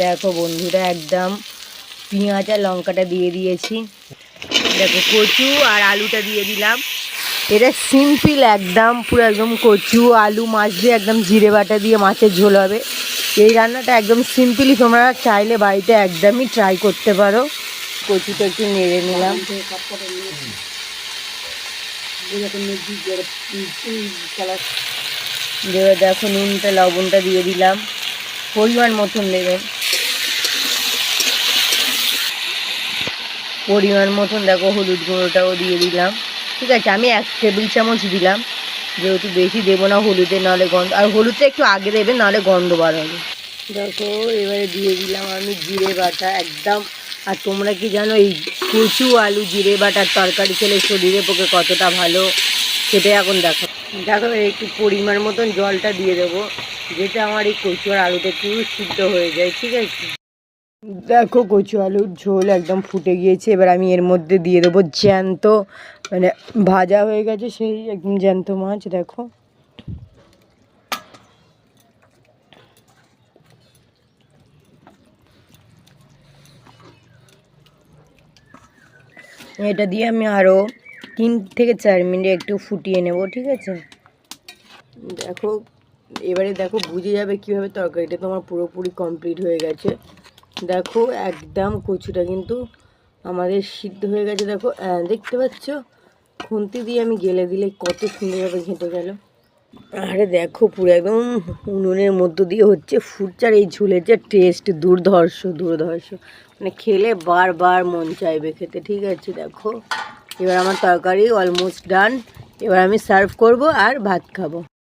দেখো বন্ধুরা, একদম পেঁয়াজ আর লঙ্কাটা দিয়ে দিয়েছি। দেখো কচু আর আলুটা দিয়ে দিলাম। এটা সিম্পল একদম, পুরো একদম কচু, আলু, মাছ দিয়ে একদম জিরে বাটা দিয়ে মাছের ঝোল হবে। এই রান্নাটা একদম সিম্পলি তোমরা চাইলে বাড়িতে একদমই ট্রাই করতে পারো। কচুটা একটু নেড়ে নিলাম। দেখো নুনটা, লবণটা দিয়ে দিলাম। পরিমাণ মতন দেবেন পরিমাণ মতন দেখো হলুদ গুঁড়োটাও দিয়ে দিলাম। ঠিক আছে, আমি এক টেবিল চামচ দিলাম। যেহেতু বেশি দেবো না হলুদে, নাহলে গন্ধ, আর হলুদটা একটু আগে দেবে নাহলে গন্ধ বার হবে। দেখো, এবারে দিয়ে দিলাম আমি জিরে বাটা একদম। আর তোমরা কি জানো, এই কচু আলু জিরে বাটার তরকারি খেলে শরীরের পক্ষে কতটা ভালো, সেটাই এখন দেখো। দেখো, একটু পরিমাণ মতন জলটা দিয়ে দেবো। যেটা আমার এই কচু আর আলুটা একটু সিদ্ধ হয়ে যায়, ঠিক আছে? দেখো কচু আলুর ঝোল একদম ফুটে গিয়েছে। এবার আমি এর মধ্যে দিয়ে দেবো জ্যান্ত মানে ভাজা হয়ে গেছে সেই একদম জ্যান্ত মাছ, দেখো। এটা দিয়ে আমি আরও তিন থেকে চার মিনিট একটু ফুটিয়ে নেব, ঠিক আছে? দেখো এবারে দেখো বুঝে যাবে কীভাবে তরকারিটা তোমার পুরোপুরি কমপ্লিট হয়ে গেছে। দেখো একদম কচুটা কিন্তু আমাদের সিদ্ধ হয়ে গেছে, দেখো দেখতে পাচ্ছ? খুন্তি দিয়ে আমি গেলে দিলে কত সুন্দরভাবে ঘেঁটে গেল। আরে দেখো পুরো একদম উনুনের মধ্য দিয়ে হচ্ছে ফুটচার, এই ঝুলের যে টেস্ট দুর্ধর্ষ দুর্ধর্ষ। মানে খেলে বারবার মন চাইবে খেতে, ঠিক আছে? দেখো, এবার আমার তরকারি অলমোস্ট ডান এবার আমি সার্ভ করব আর ভাত খাব।